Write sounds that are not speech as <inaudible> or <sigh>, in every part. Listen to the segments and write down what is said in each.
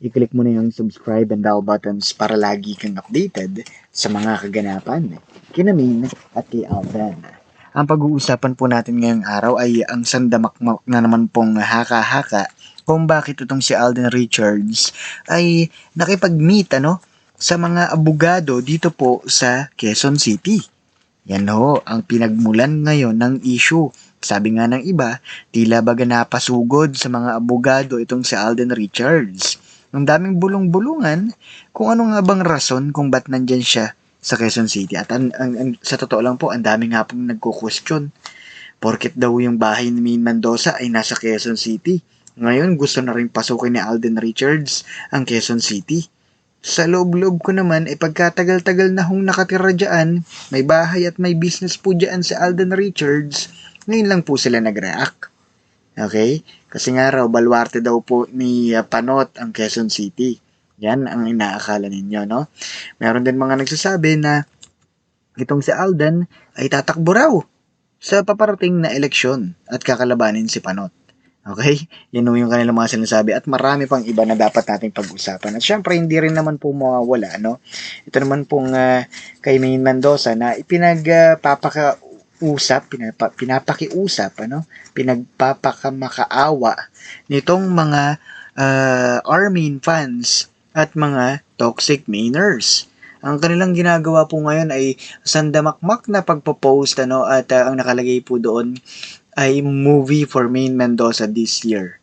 i-click mo na yung subscribe and bell buttons para lagi kang updated sa mga kaganapan kina Maine at kay Alden. Ang pag-uusapan po natin ngayong araw ay ang sandamakmak na naman pong haka-haka kung bakit itong si Alden Richards ay nakipag-meet ano, sa mga abogado dito po sa Quezon City. Yan ho, ang pinagmulan ngayon ng issue. Sabi nga ng iba, tila baga napasugod sa mga abogado itong si Alden Richards. Ang daming bulong-bulungan kung ano nga bang rason kung ba't nandyan siya sa Quezon City. At ang, ang, ang, sa totoo lang po, ang dami nga pong nagko-question. Porket daw yung bahay ni Mendoza ay nasa Quezon City. Ngayon, gusto na rin pasukin ni Alden Richards ang Quezon City. Sa loob-loob ko naman, eh pagkatagal-tagal na hong nakatira dyan, may bahay at may business po dyan si Alden Richards, ngayon lang po sila nag-react. Okay? Kasi nga raw, balwarte daw po ni uh, Panot ang Quezon City. Yan ang inaakala ninyo, no? Meron din mga nagsasabi na itong si Alden ay tatakbo raw sa paparating na eleksyon at kakalabanin si Panot. Okay? Yan yung kanilang mga sinasabi at marami pang iba na dapat nating pag-usapan. At syempre, hindi rin naman po mawawala, no? Ito naman pong uh, kay Maine Mendoza na ipinagpapakausap, uh, pinapa, pinapakiusap, ano? Pinagpapakamakaawa nitong mga uh, Armin fans at mga toxic mainers. Ang kanilang ginagawa po ngayon ay sandamakmak na pagpo-post ano at uh, ang nakalagay po doon ay movie for Maine Mendoza this year.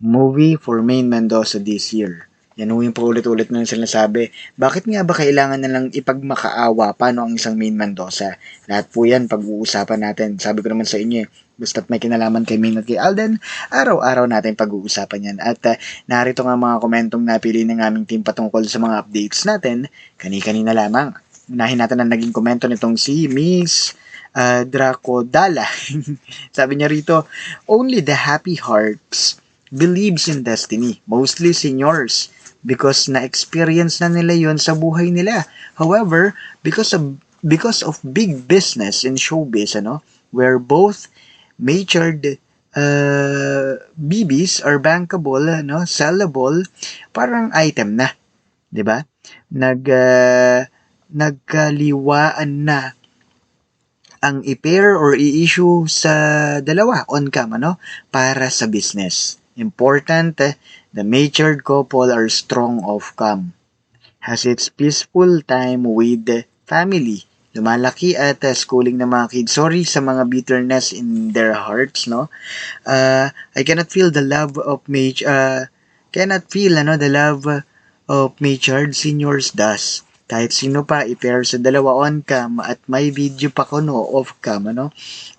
Movie for Maine Mendoza this year. Yan yung paulit-ulit na sinasabi. Bakit nga ba kailangan na lang ipagmakaawa paano ang isang Maine Mendoza? Lahat po yan pag-uusapan natin. Sabi ko naman sa inyo, basta't may kinalaman kay Maine at kay Alden, araw-araw natin pag-uusapan yan. At uh, narito nga mga komentong napili ng aming team patungkol sa mga updates natin, kani-kanina lamang. Unahin natin ang naging komento nitong si Miss uh, Draco Dala. <laughs> Sabi niya rito, only the happy hearts believes in destiny, mostly seniors because na-experience na nila yon sa buhay nila. However, because of because of big business in showbiz, ano, where both matured uh, BBs are bankable, ano, sellable, parang item na, 'di ba? Nag uh, nagkaliwaan na ang i-pair or i-issue sa dalawa on cam ano para sa business. Important eh, The matured couple are strong of cam. Has its peaceful time with the family. Lumalaki at uh, schooling ng mga kids. Sorry sa mga bitterness in their hearts, no? Uh, I cannot feel the love of mage, uh, cannot feel, ano, the love of matured seniors does. Kahit sino pa, i-pair sa dalawa on cam at may video pa ko no off cam, ano?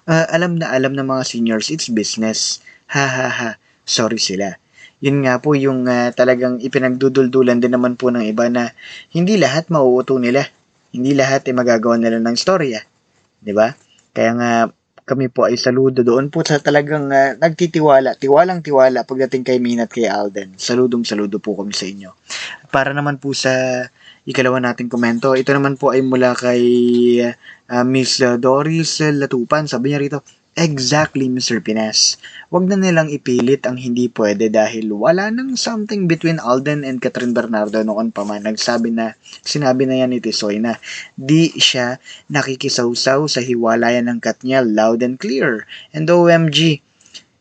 Uh, alam na alam ng mga seniors, it's business. Ha ha ha. Sorry sila yun nga po yung uh, talagang ipinagduduldulan din naman po ng iba na hindi lahat mauuto nila. Hindi lahat ay magagawa nila ng storya. 'Di ba? Kaya nga kami po ay saludo doon po sa talagang uh, nagtitiwala, tiwalang tiwala pagdating kay Min at kay Alden. Saludong saludo po kami sa inyo. Para naman po sa ikalawa nating komento, ito naman po ay mula kay uh, Miss Doris Latupan. Sabi niya rito, Exactly, Mr. Pinas. Huwag na nilang ipilit ang hindi pwede dahil wala nang something between Alden and Catherine Bernardo noon pa man. Nagsabi na, sinabi na yan ni Tisoy na di siya nakikisawsaw sa hiwalayan ng Katniel loud and clear. And OMG,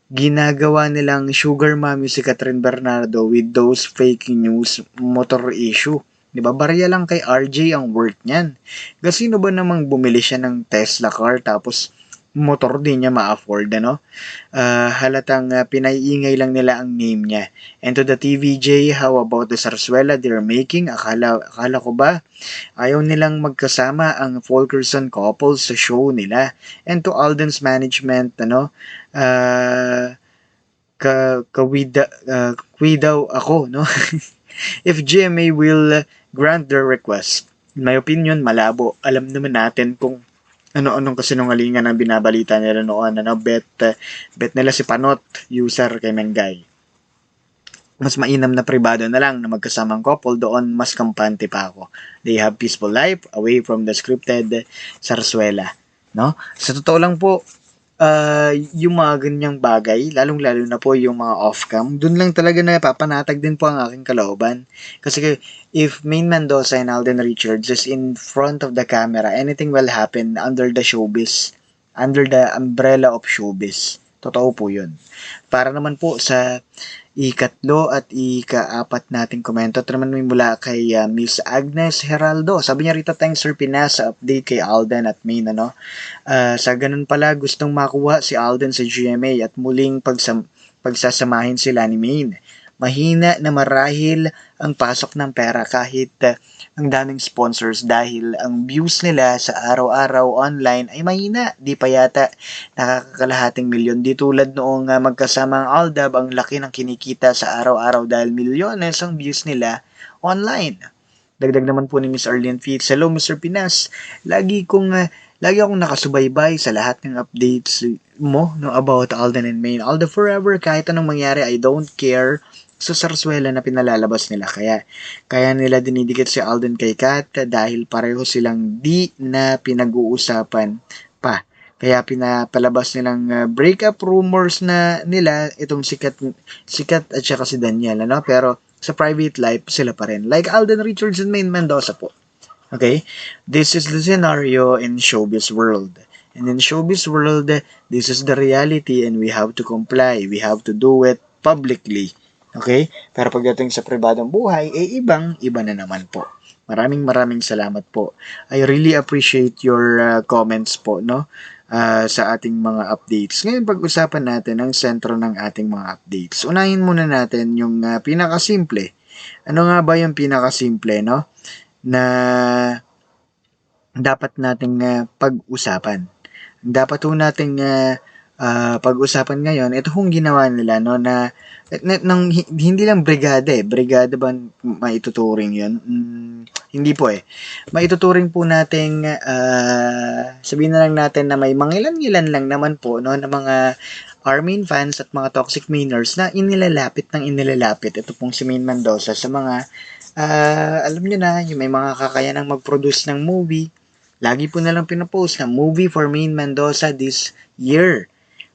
ginagawa nilang sugar mommy si Catherine Bernardo with those fake news motor issue. Di ba? Barya lang kay RJ ang worth niyan. Kasi sino ba namang bumili siya ng Tesla car tapos motor din niya ma-afford, ano? Uh, halatang uh, pinaiingay lang nila ang name niya. And to the TVJ, how about the Sarsuela they're making? Akala, akala ko ba? Ayaw nilang magkasama ang Fulkerson couple sa show nila. And to Alden's management, ano? Uh, ka, kawida, uh, daw ako, no? <laughs> If GMA will grant their request, in my opinion, malabo. Alam naman natin kung ano-anong kasinungalingan ang binabalita nila noon. Ano, bet, uh, bet nila si Panot, user kay Mengay. Mas mainam na pribado na lang na magkasamang couple doon, mas kampante pa ako. They have peaceful life away from the scripted sarsuela. No? Sa totoo lang po, uh, yung mga ganyang bagay, lalong-lalo na po yung mga off-cam, dun lang talaga na papanatag din po ang aking kalooban. Kasi if Main Mendoza and Alden Richards is in front of the camera, anything will happen under the showbiz, under the umbrella of showbiz. Totoo po yun. Para naman po sa ikatlo at ikaapat nating komento. Ito naman may mula kay uh, Miss Agnes Heraldo. Sabi niya rito, thanks Sir Pinas sa update kay Alden at Main. Ano? Uh, sa ganun pala, gustong makuha si Alden sa GMA at muling pagsam pagsasamahin sila ni Main. Mahina na marahil ang pasok ng pera kahit uh, ang daming sponsors dahil ang views nila sa araw-araw online ay mahina. Di pa yata nakakalahating milyon. Di tulad noong uh, magkasama ang Aldab, ang laki ng kinikita sa araw-araw dahil milyones ang views nila online. Dagdag naman po ni Miss Arlene Fitz. Hello, Mr. Pinas. Lagi kong uh, lagi akong nakasubaybay sa lahat ng updates mo no, about Alden and Maine. Alden forever, kahit anong mangyari, I don't care sa sarswela na pinalalabas nila. Kaya, kaya nila dinidikit si Alden kay Kat dahil pareho silang di na pinag-uusapan pa. Kaya pinapalabas nilang uh, breakup rumors na nila itong sikat, sikat at saka si Daniel. Ano? Pero sa private life, sila pa rin. Like Alden Richards and Maine Mendoza po. Okay? This is the scenario in showbiz world. And in showbiz world, this is the reality and we have to comply. We have to do it publicly. Okay? Pero pagdating sa pribadong buhay, eh ibang iba na naman po. Maraming maraming salamat po. I really appreciate your uh, comments po, no? Uh, sa ating mga updates. Ngayon, pag-usapan natin ang sentro ng ating mga updates. Unahin muna natin yung uh, pinakasimple. Ano nga ba yung pinakasimple, no? Na dapat nating uh, pag-usapan. Dapat po nating uh, uh, pag-usapan ngayon, ito kung ginawa nila, no, na, na nang, hindi lang brigada eh. Brigada ba maituturing yun? Mm, hindi po eh. Maituturing po nating, uh, sabihin na lang natin na may mangilan-ilan lang naman po, no, na mga Armin fans at mga toxic mainers na inilalapit ng inilalapit. Ito pong si Main Mendoza sa mga, uh, alam niyo na, yung may mga kakayanang mag-produce ng movie. Lagi po na lang pinapost na movie for Main Mendoza this year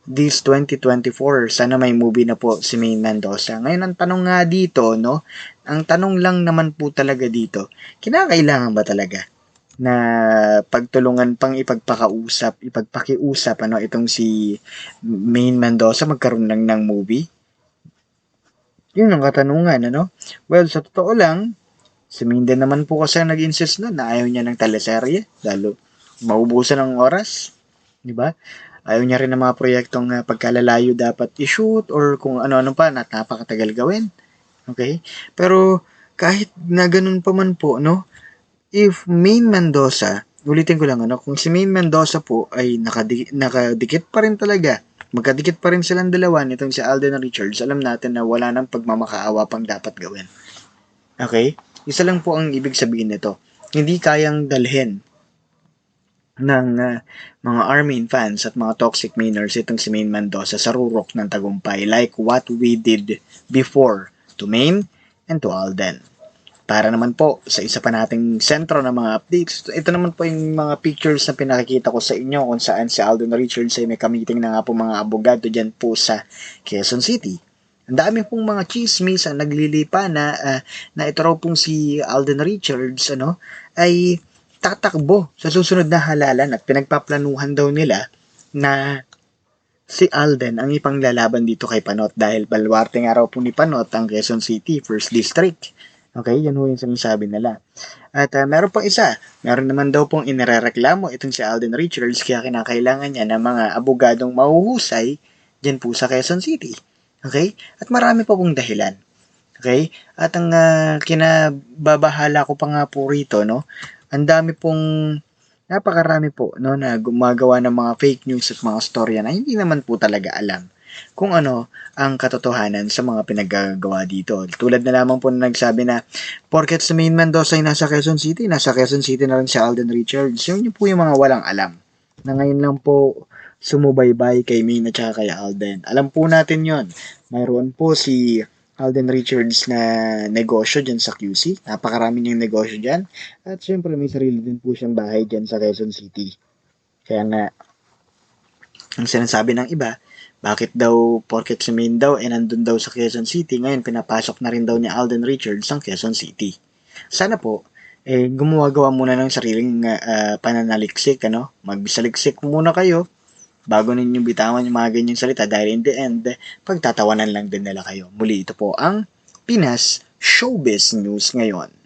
this 2024. Sana may movie na po si Maine Mendoza. Ngayon, ang tanong nga dito, no? Ang tanong lang naman po talaga dito, kinakailangan ba talaga na pagtulungan pang ipagpakausap, ipagpakiusap, ano, itong si Maine Mendoza magkaroon lang ng movie? Yun ang katanungan, ano? Well, sa totoo lang, si Maine din naman po kasi nag-insist na na ayaw niya ng teleserye, lalo maubusan ng oras, di ba? Ayaw niya rin ng mga proyektong uh, pagkalalayo dapat i-shoot or kung ano-ano pa na napakatagal gawin. Okay? Pero kahit na ganun pa man po, no? If Main Mendoza, ulitin ko lang ano, kung si Main Mendoza po ay nakadi- nakadikit pa rin talaga, magkadikit pa rin silang dalawa nitong si Alden Richards, alam natin na wala nang pagmamakaawa pang dapat gawin. Okay? Isa lang po ang ibig sabihin nito. Hindi kayang dalhin ng uh, mga Armin fans at mga toxic mainers itong si Main Mendoza sa rurok ng tagumpay like what we did before to Main and to Alden. Para naman po sa isa pa nating sentro ng mga updates, ito naman po yung mga pictures na pinakikita ko sa inyo kung saan si Alden Richards ay may kamiting na nga po mga abogado dyan po sa Quezon City. Ang dami pong mga chismis ang naglilipa na, uh, na ito raw pong si Alden Richards ano, ay tatakbo sa susunod na halalan at pinagpaplanuhan daw nila na si Alden ang ipanglalaban dito kay Panot dahil balwarte nga raw po ni Panot ang Quezon City First District. Okay, yan ho yung sinasabi nila. At uh, meron pang isa, meron naman daw pong inirereklamo itong si Alden Richards kaya kinakailangan niya ng mga abogadong mahuhusay dyan po sa Quezon City. Okay? At marami pa pong dahilan. Okay? At ang uh, kinababahala ko pa nga po rito, no, ang dami pong napakarami po no na gumagawa ng mga fake news at mga storya na hindi naman po talaga alam kung ano ang katotohanan sa mga pinaggagawa dito. Tulad na lamang po na nagsabi na porket sa main Mendoza ay nasa Quezon City, nasa Quezon City na rin si Alden Richards. Yun po yung mga walang alam. na ngayon lang po sumubaybay kay Maine at kay Alden. Alam po natin yon. Mayroon po si Alden Richards na negosyo dyan sa QC. Napakarami niyang negosyo dyan. At syempre may sarili din po siyang bahay dyan sa Quezon City. Kaya nga, ang sinasabi ng iba, bakit daw, porket si Maine daw, eh nandun daw sa Quezon City, ngayon pinapasok na rin daw ni Alden Richards ang Quezon City. Sana po, eh, gumawa-gawa muna ng sariling ah, pananaliksik, ano? Magbisaliksik muna kayo bago ninyo bitawan yung mga ganyang salita dahil in the end, pagtatawanan lang din nila kayo. Muli ito po ang Pinas Showbiz News ngayon.